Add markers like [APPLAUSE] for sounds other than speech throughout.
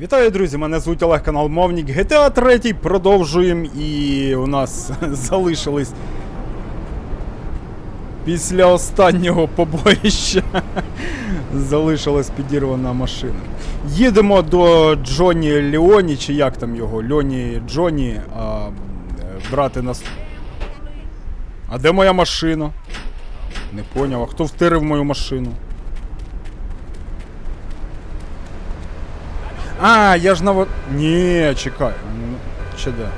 Вітаю, друзі! Мене звуть Олег канал Мовник. GTA 3 продовжуємо і у нас [LAUGHS] залишились після останнього побоїща [LAUGHS] залишилась підірвана машина. Їдемо до Джоні Леоні, чи як там його? Льоні Джоні, а, брати нас. А де моя машина? Не поняв, а хто втирив мою машину? А, я ж на во- Ні, чекай. Чи де?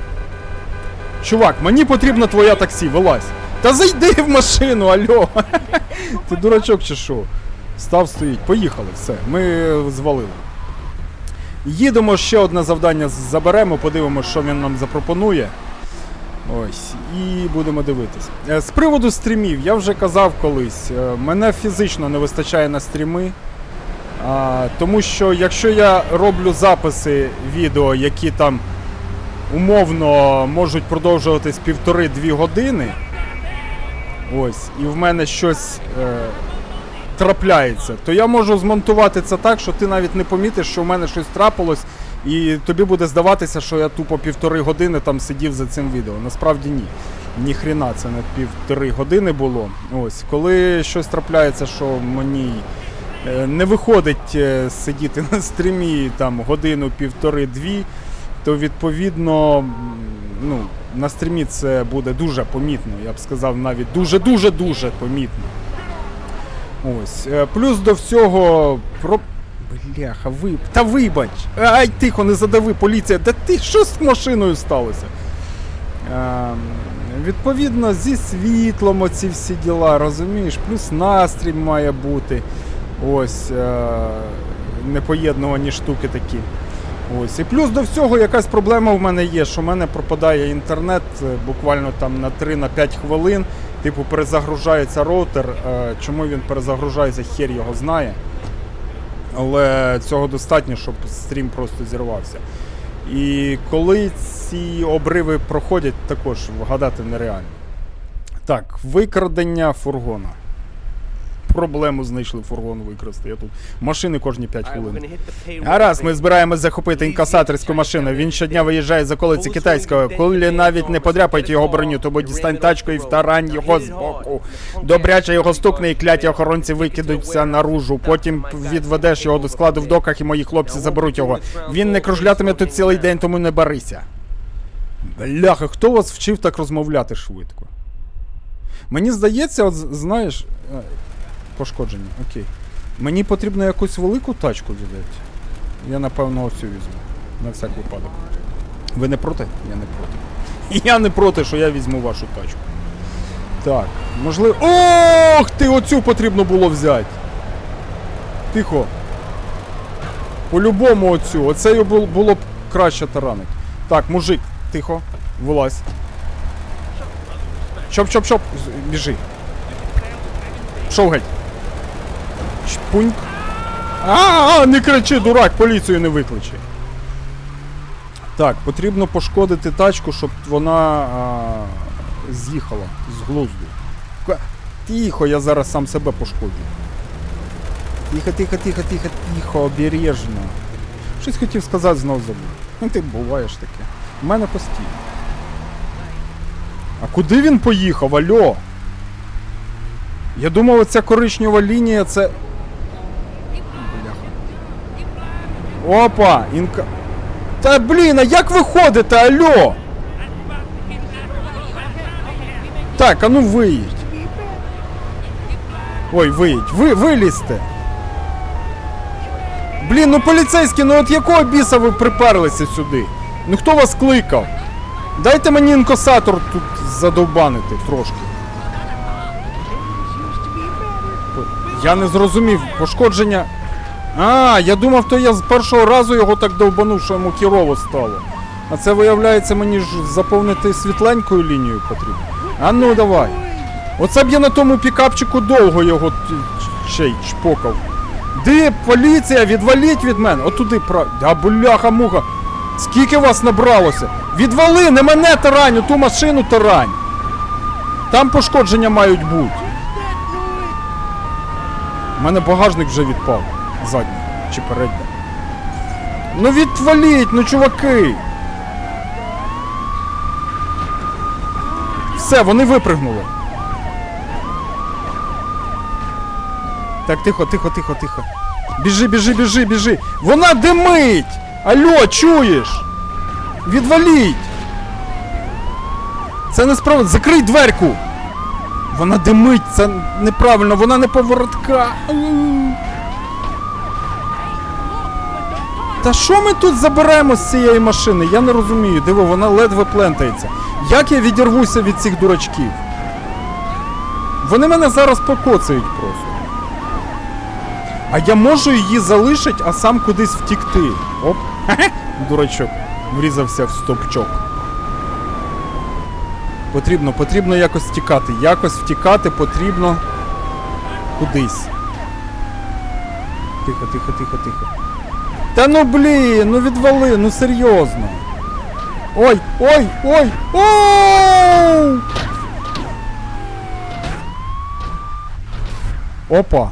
Чувак, мені потрібно твоя таксі, вилазь. Та зайди в машину, алло. [LAUGHS] Ти дурачок чи що? Став стоїть. Поїхали, все. Ми звалили. Їдемо ще одне завдання заберемо, подивимося, що він нам запропонує. Ось, і будемо дивитись. Е, З приводу стрімів, я вже казав колись, е, мене фізично не вистачає на стріми. А, тому що якщо я роблю записи відео, які там умовно можуть продовжуватись півтори-дві години, ось, і в мене щось е, трапляється, то я можу змонтувати це так, що ти навіть не помітиш, що в мене щось трапилось, і тобі буде здаватися, що я тупо півтори години там сидів за цим відео. Насправді ні. Ніхрена це не півтори години було. Ось, коли щось трапляється, що мені не виходить е, сидіти на стрімі там годину, півтори-дві, то відповідно ну, на стрімі це буде дуже помітно. Я б сказав, навіть дуже-дуже дуже помітно. Ось. е, Плюс до всього про. Бляха, ви. Та вибач! Ай, тихо, не задави, поліція. Да ти що з машиною сталося? Ем, відповідно, зі світлом оці всі діла, розумієш? Плюс настрій має бути. Ось е, непоєднувані штуки такі. Ось. І плюс до всього якась проблема в мене є, що в мене пропадає інтернет е, буквально там на 3-5 хвилин. Типу перезагружається роутер. Е, чому він перезагружається, хер його знає. Але цього достатньо, щоб стрім просто зірвався. І коли ці обриви проходять, також вгадати нереально. Так, викрадення фургона. Проблему знайшли фургон викрасти. Я тут машини кожні 5 хвилин. Гаразд, ми збираємось захопити інкасаторську машину. Він щодня виїжджає з околиці китайського. Коли навіть не подряпають його броню, тому дістань тачку і втарань його з боку. Добряче його стукне і кляті охоронці викидуться наружу. Потім відведеш його до складу в доках, і мої хлопці заберуть його. Він не кружлятиме тут цілий день, тому не барися. Бляха, хто вас вчив так розмовляти швидко? Мені здається, от знаєш. Пошкодження, окей. Мені потрібно якусь велику тачку віддати. Я напевно оцю візьму. На всяк випадок. Ви не проти? Я не проти. [LAUGHS] Я не проти, що я візьму вашу тачку. Так, можливо. Ох ти! Оцю потрібно було взяти. Тихо. По-любому оцю. Оцею бу- було б краще таранить. Так, мужик, тихо, вилазь. Чоп-чоп-чоп, біжи. Шов геть. Чпунь. А, а, не кричи, дурак, поліцію не викличе. Так, потрібно пошкодити тачку, щоб вона а, з'їхала з глузду. Тихо, я зараз сам себе пошкоджу. Тихо, тихо, тихо, тихо, тихо, обережно. Щось хотів сказати, знов забув. Ну ти буваєш таке. У мене постійно. А куди він поїхав, альо? Я думав, оця коричнева лінія це. Бляха. Опа! Інка. Та блін, а як ви ходите, альо? Так, а ну виїдь. Ой, виїдь. Ви вилізьте. Блін, ну поліцейські, ну от якого біса ви приперлися сюди? Ну хто вас кликав? Дайте мені інкасатор тут задовбанити трошки. Я не зрозумів, пошкодження. А, я думав, то я з першого разу його так довбанув, що йому кірово стало. А це виявляється, мені ж заповнити світленькою лінією потрібно. А ну давай. Оце б я на тому пікапчику довго його ще й чпокав. Де поліція? Відваліть від мене. Отуди пра. Да бляха муха. Скільки вас набралося? Відвали, не мене тарань, ту машину тарань. Там пошкодження мають бути. У мене багажник вже відпав. Задній чи передній. Ну відваліть, ну чуваки! Все, вони випригнули. Так, тихо, тихо, тихо, тихо. Біжи, біжи, біжи, біжи. Вона димить! Алло, чуєш? Відваліть! Це несправедливо. Закрий дверку! Вона димить, це неправильно, вона не поворотка. Та що ми тут заберемо з цієї машини? Я не розумію. Диво, вона ледве плентається. Як я відірвуся від цих дурачків? Вони мене зараз покоцають просто. А я можу її залишити, а сам кудись втікти. Оп. [LAUGHS] Дурачок. Врізався в стопчок. Потрібно, потрібно якось втікати. Якось втікати потрібно кудись. Тихо, тихо, тихо, тихо. Та ну блін, ну відвали, ну серйозно. Ой, ой, ой, оу! Опа.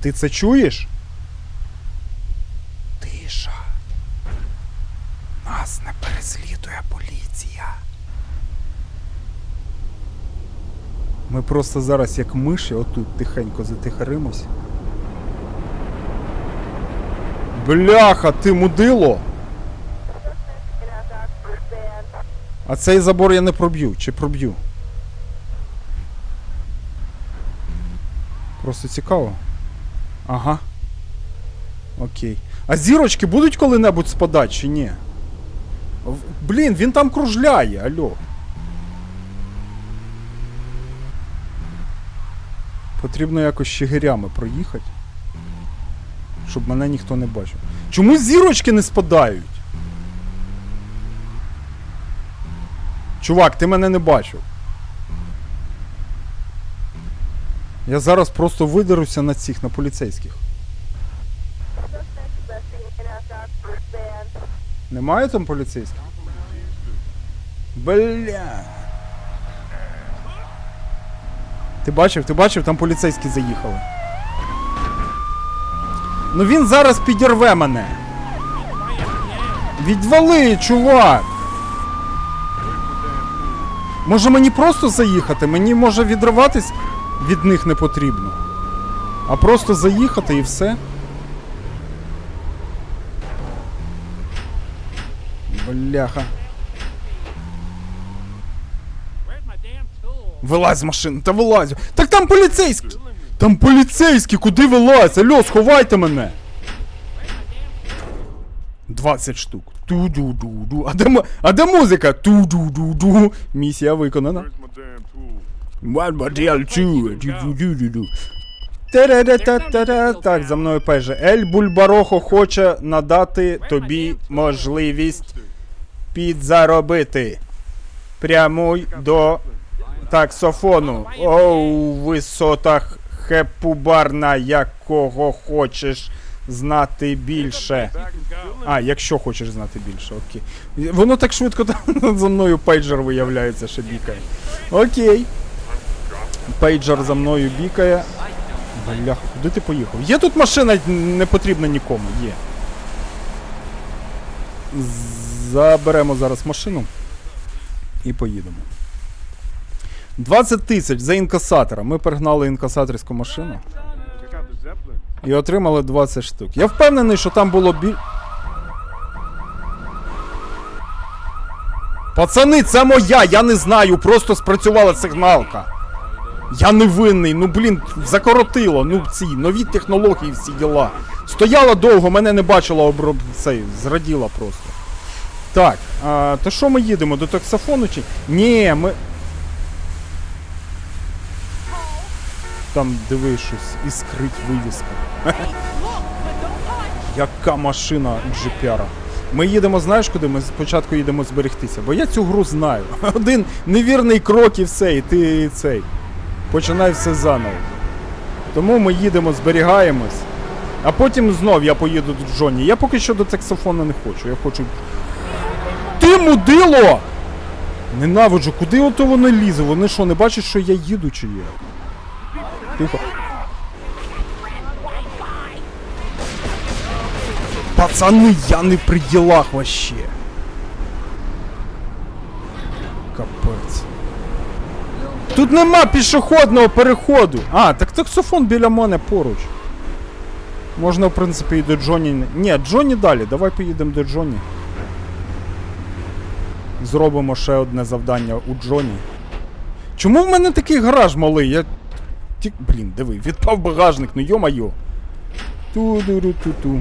Ти це чуєш? Тиша. Нас не переслідує поліція. Ми просто зараз як миші отут тихенько затихаримось. Бляха, ти мудило! А цей забор я не проб'ю, чи проб'ю? Просто цікаво. Ага. Окей. А зірочки будуть коли-небудь спадати чи ні? Блін, він там кружляє, алло. Потрібно якось щегирями проїхати. Щоб мене ніхто не бачив. Чому зірочки не спадають? Чувак, ти мене не бачив. Я зараз просто видеруся на цих, на поліцейських. Немає там поліцейських? Бля. Ти бачив, ти бачив, там поліцейські заїхали. Ну він зараз підірве мене. Відвали, чувак. Може мені просто заїхати? Мені може відриватись від них не потрібно. А просто заїхати і все. Бляха. Вилазь з машини, та вилазь. Так там поліцейські! Там поліцейські, куди вилазь? Алло, сховайте мене. 20 штук. Ту-ду-ду-ду. А де, а де музика? Ту-ду-ду-ду. Місія виконана. Так, за мною пеже. Ель Бульбарохо хоче надати тобі можливість підзаробити. Прямуй до таксофону. Оу, висотах хепубарна, якого хочеш знати більше. А, якщо хочеш знати більше, окей. Воно так швидко там [LAUGHS] за мною пейджер виявляється, що бікає. Окей. Пейджер за мною бікає. Бляха, куди ти поїхав? Є тут машина, не потрібна нікому, є. Заберемо зараз машину і поїдемо. 20 тисяч за інкасатора. Ми перегнали інкасаторську машину і отримали 20 штук. Я впевнений, що там було біль. Пацани, це моя, я не знаю, просто спрацювала сигналка. Я не винний, ну блін, закоротило, ну ці нові технології, всі діла. Стояла довго, мене не бачила оброб... цей, зраділа просто. Так, а, то що ми їдемо? До таксофону чи. Ні, ми. Там диви щось, іскрить вивіска. [LAUGHS] Яка машина джипяра. Ми їдемо, знаєш куди? Ми спочатку їдемо зберегтися, бо я цю гру знаю. [LAUGHS] Один невірний крок і все, і ти цей. Починай все заново. Тому ми їдемо, зберігаємось. А потім знов я поїду до Джонні. Я поки що до таксофона не хочу. Я хочу. Ти мудило! Ненавиджу, куди ото вони лізе? Вони що, не бачать, що я їду чи є? Тихо. Пацани, я не при ділах вообще. Капець. Тут нема пішохідного переходу. А, так таксофон біля мене поруч. Можна, в принципі, і до Джоні. Ні, Джоні далі. Давай поїдемо до Джоні. Зробимо ще одне завдання у Джоні. Чому в мене такий гараж малий? Я. Ті... Блін, диви, відпав багажник, ну йо-майо. Ту-ду-ру-ту-ту.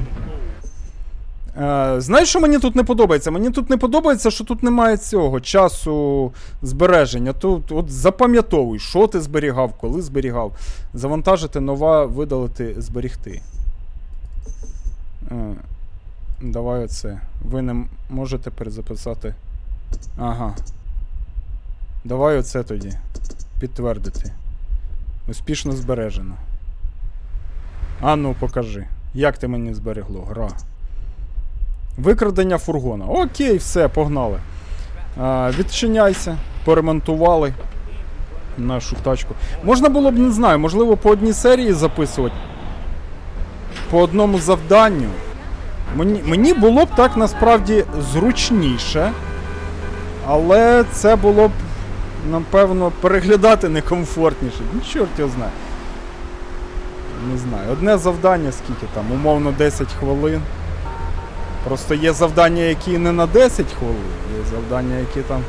Е, знаєш, що мені тут не подобається? Мені тут не подобається, що тут немає цього часу збереження. Тут от запам'ятовуй, що ти зберігав, коли зберігав. Завантажити нова, видалити, зберігти. Е, давай оце. Ви не можете перезаписати. Ага. Давай оце тоді. Підтвердити. Успішно збережено. А ну покажи. Як ти мені зберегло? Гра. Викрадення фургона. Окей, все, погнали. А, відчиняйся, поремонтували нашу тачку. Можна було б, не знаю, можливо, по одній серії записувати. По одному завданню. Мені, мені було б так насправді зручніше. Але це було б, напевно, переглядати некомфортніше. Ну, чорт його знає. Не знаю. Одне завдання, скільки там, умовно 10 хвилин. Просто є завдання, які не на 10 хвилин, є завдання, які там.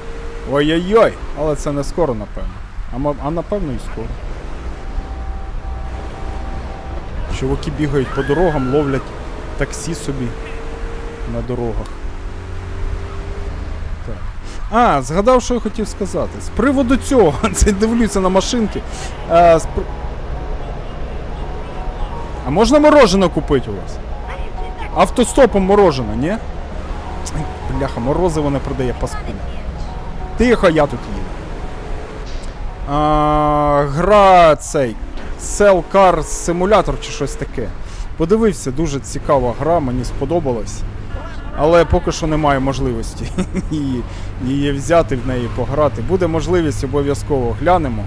Ой-ой-ой! Але це не скоро, напевно. А, а напевно і скоро. Чуваки бігають по дорогам, ловлять таксі собі на дорогах. А, згадав, що я хотів сказати. З приводу цього, [LAUGHS] це дивлюся на машинки. А, з а можна мороженое купити у вас? Автостопом мороженое, ні? Бляха, морозиво не продає паскуда. Тихо, я тут їду. А, гра цей. Cell Car Simulator чи щось таке. Подивився, дуже цікава гра, мені сподобалась. Але поки що немає можливості [LAUGHS] її, взяти в неї пограти. Буде можливість, обов'язково глянемо.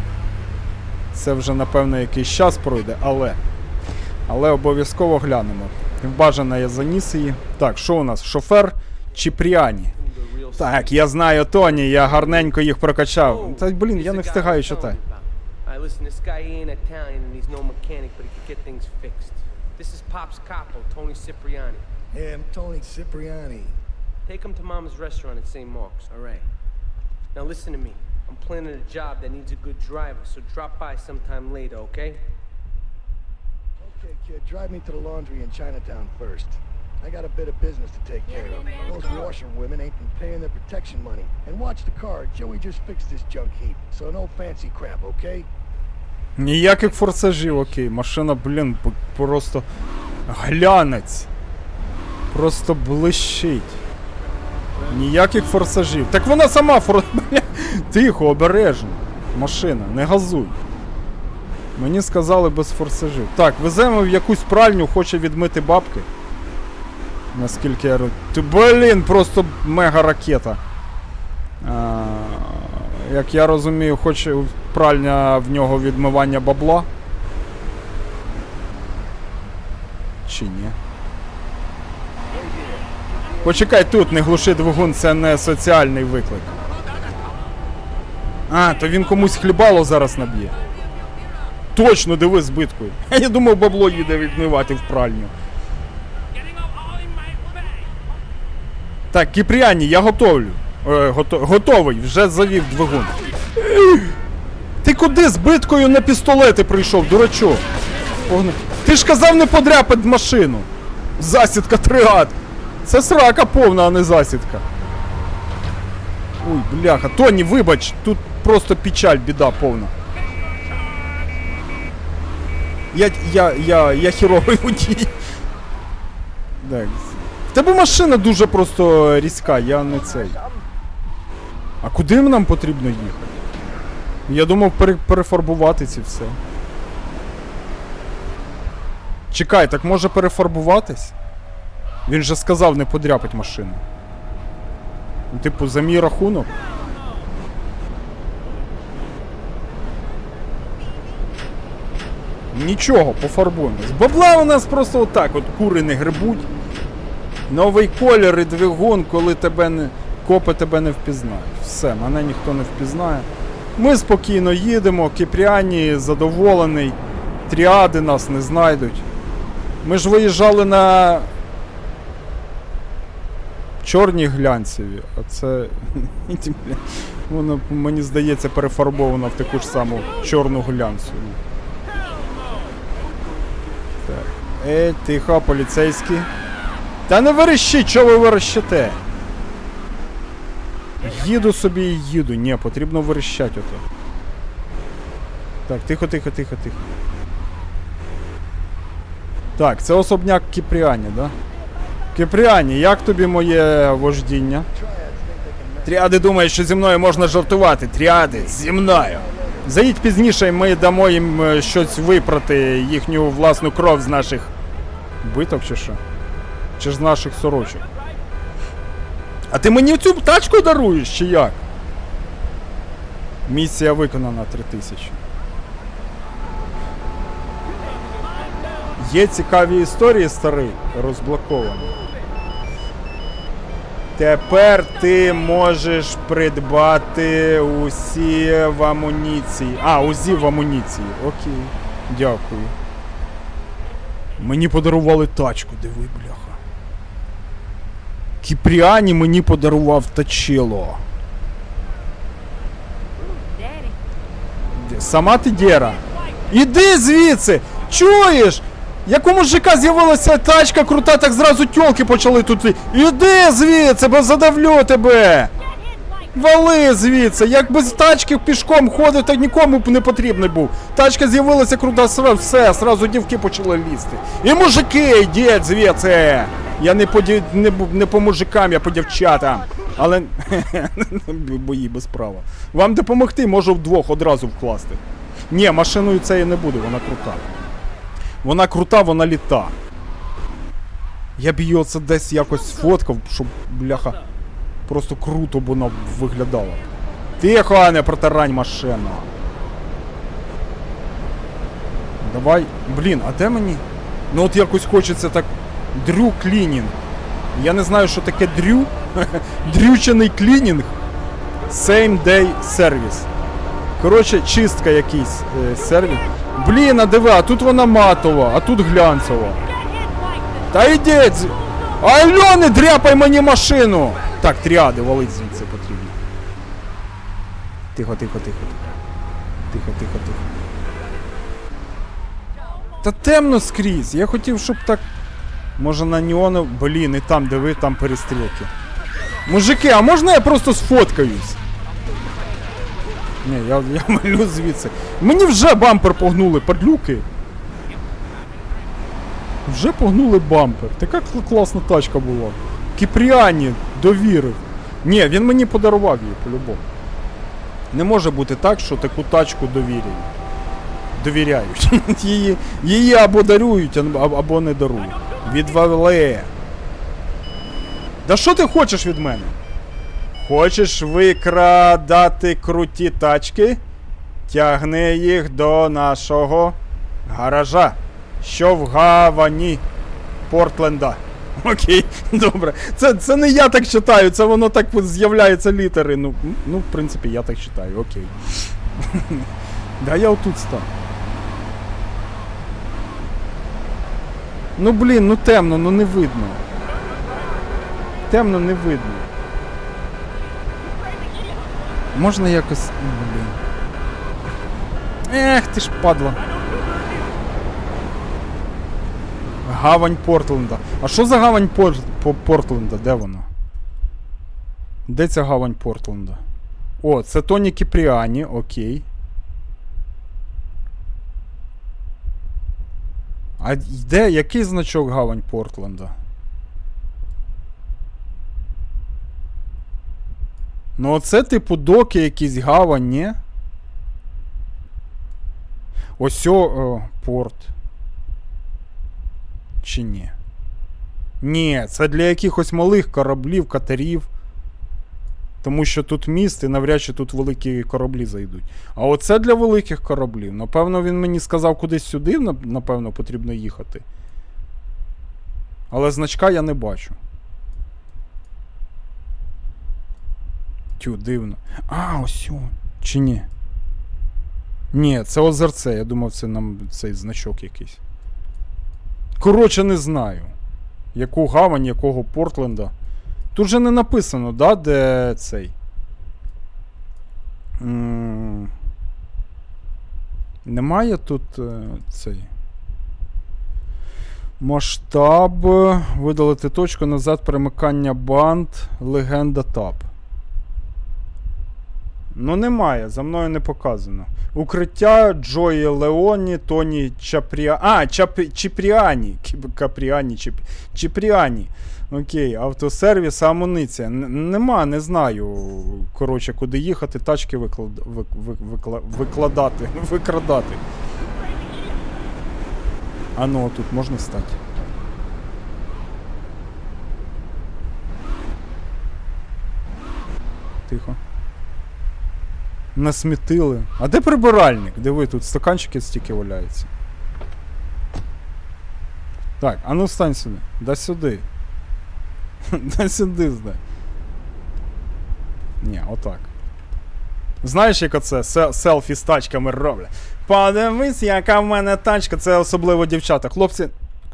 Це вже, напевно, якийсь час пройде, але. Але обов'язково глянемо. Бажано я заніс її. Так, що у нас? Шофер Чіпріані. Так, я знаю Тоні, я гарненько їх прокачав. Та блін, я не встигаю читати. Things fixed. This is Pop's capo, Tony Cipriani. Hey, I'm Tony Cipriani. Take him to Mama's restaurant at St. Mark's, alright? Now listen to me. I'm planning a job that needs a good driver, so drop by sometime later, okay? Okay, kid, drive me to the laundry in Chinatown first. I got a bit of business to take care of. Those washerwomen ain't been paying their protection money. And watch the car. Joey just fixed this junk heap. So no fancy crap, okay? Ніяких форсажів, окей. Машина, блін, п- просто глянець. Просто блищить. Ніяких форсажів. Так вона сама фор... [LAUGHS] Тихо, обережно. Машина, не газуй. Мені сказали без форсажів. Так, веземо в якусь пральню, хоче відмити бабки. Наскільки я Ти, блін, просто мега ракета. А, як я розумію, хоче пральня в нього відмивання бабла. Чи ні? Почекай тут, не глуши двигун, це не соціальний виклик. А, то він комусь хлібало зараз наб'є. Точно, диви збиткою. [LAUGHS] Я думав, бабло їде відмивати в пральню. Так, Кіпріані, я готовлю. Е, гото- готовий, вже завів двигун. [GASPS] Ти куди з биткою на пістолети прийшов, дурачок? Ти ж казав не подряпать машину. Засідка тригад. Це срака повна, а не засідка. Ой, бляха. Тоні, вибач, тут просто печаль, біда повна. Я, я, я, я хіровий [LAUGHS] водій. Так. В тебе машина дуже просто різка, я не цей. А куди нам потрібно їхати? Я думав пере- перефарбувати ці все. Чекай, так може перефарбуватись? Він же сказав не подряпать машину. Ну, Типу, за мій рахунок. Нічого, пофарбуємо. З бабла у нас просто отак, от кури не грибуть. Новий колір і двигун, коли тебе не. Копи тебе не впізнають. Все, мене ніхто не впізнає. Ми спокійно їдемо, Кіпріані задоволений, тріади нас не знайдуть. Ми ж виїжджали на чорній глянцеві, а це. [LAUGHS] Воно, мені здається, перефарбовано в таку ж саму чорну глянцеву. Так. Ей, тихо, поліцейський. Та не верещіть, чого ви верещите? Їду собі і їду. Ні, потрібно верещать ото. Так, тихо, тихо, тихо, тихо. Так, це особняк Кіпріані, да? Кіпріані, як тобі моє вождіння? Тріади думають, що зі мною можна жартувати. Тріади, зі мною. Заїдь пізніше, і ми дамо їм е, щось випрати, їхню власну кров з наших биток чи що? Чи ж з наших сорочок? А ти мені цю тачку даруєш, чи як? Місія виконана 3000. Є цікаві історії старий, розблоковані. Тепер ти можеш придбати усі в амуніції. А, УЗІ в амуніції. Окей. Дякую. Мені подарували тачку, диви, бляха. Кіпріані мені подарував тачило. Сама ти дєра. Іди звідси! Чуєш? Як у мужика з'явилася тачка крута, так зразу тьолки почали тут. Іди звідси, бо задавлю тебе! Вали звідси! Як без тачки пішком ходив, так нікому б не потрібний був. Тачка з'явилася крута, все, сразу дівки почали лізти. І мужики, йдіть звідси! Я не по, не, не по мужикам, я по дівчатам. Але [LAUGHS] бої без права. Вам допомогти, можу вдвох одразу вкласти. Ні, машиною це я не буду, вона крута. Вона крута, вона літа. Я б її оце десь якось сфоткав, щоб, бляха, просто круто б вона виглядала. Тихо, не протирань машину. Давай. Блін, а де мені? Ну от якось хочеться так. Дрю клінінг. Я не знаю, що таке дрю. [LAUGHS] Дрючений клінінг. Same day service. Коротше, чистка якийсь е, сервіс. Блін, а диви, а тут вона матова, а тут глянцева. Та йдіть! Алло, не дряпай мені машину! Так, тріади, валить звідси потрібно. Тихо, тихо, тихо. Тихо, тихо, тихо. Та темно скрізь. Я хотів, щоб так. Може на неону. Блін, і там, диви, там перестрілки. Мужики, а можна я просто сфоткаюсь? Ні, я, я малю звідси. Мені вже бампер погнули, падлюки. Вже погнули бампер. Така класна тачка була. Кіпріані довірив. Ні, він мені подарував її по-любому. Не може бути так, що таку тачку довіряють. Довіряють. [LAUGHS] її, її або дарують, або не дарують. Відвали. Да що ти хочеш від мене? Хочеш викрадати круті тачки? Тягни їх до нашого гаража, що в гавані Портленда. [LAUGHS] Окей, добре. Це, це не я так читаю, це воно так от з'являються літери. Ну, ну, в принципі, я так читаю, окей. [LAUGHS] Да я отут став. Ну блін, ну темно, ну не видно. Темно не видно. Можна якось. Блін. Ех, ти ж падла. Гавань Портленда. А що за гавань Пор... По- Портленда? Де вона? Де ця гавань Портленда? О, це Тоні Кіпріані, окей. А де який значок гавань Портленда? Ну, оце типу доки якісь гавань, ні? Ось о, порт. Чи ні? Ні, це для якихось малих кораблів, катерів. Тому що тут міст і навряд чи тут великі кораблі зайдуть. А оце для великих кораблів. Напевно, він мені сказав кудись сюди, напевно, потрібно їхати. Але значка я не бачу. Тю, дивно. А, ось. Чи ні? Ні, це озерце. Я думав, це нам цей значок якийсь. Коротше, не знаю. Яку гавань, якого Портленда. Тут же не написано, да, де цей. М, Немає тут е, цей. Масштаб. Видалити точку назад перемикання банд. Легенда ТАП. Ну, немає, за мною не показано. Укриття Джої Леоні, Тоні Чапріа... А, Чап... Чіпріані. Капріані, Чіп... Чіпріані. Окей, автосервіс, амуніція. Н- Нема, не знаю. Коротше, куди їхати, тачки виклад... вик... вик... викла... викладати, [LAUGHS] викрадати. А ну, тут можна стати. Тихо. Насмітили. А де прибиральник? Диви, тут стаканчики стільки валяються. Так, а ну стань сюди. Да сюди. [LAUGHS] Да сюди здай. Ні, отак. Знаєш, як оце селфі з тачками роблять? Подивись, яка в мене тачка, це особливо дівчата. Хлопці.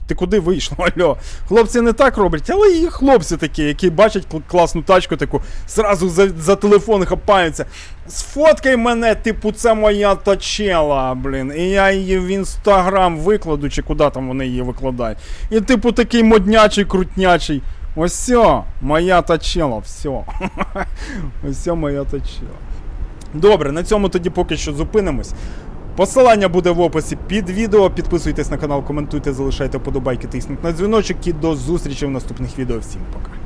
Ти куди вийшло? [LAUGHS] Алло. Хлопці не так роблять, але і хлопці такі, які бачать кл- класну тачку, таку, зразу за, за телефон хапаються. Сфоткай мене, типу, це моя тачела, блін. І я її в інстаграм викладу, чи куди там вони її викладають. І типу такий моднячий, крутнячий. Ось все, моя тачела, все. [LAUGHS] Ось моя тачела. Добре, на цьому тоді поки що зупинимось. Посилання буде в описі під відео. Підписуйтесь на канал, коментуйте, залишайте подобайки, тисніть на дзвіночок і до зустрічі в наступних відео. Всім пока.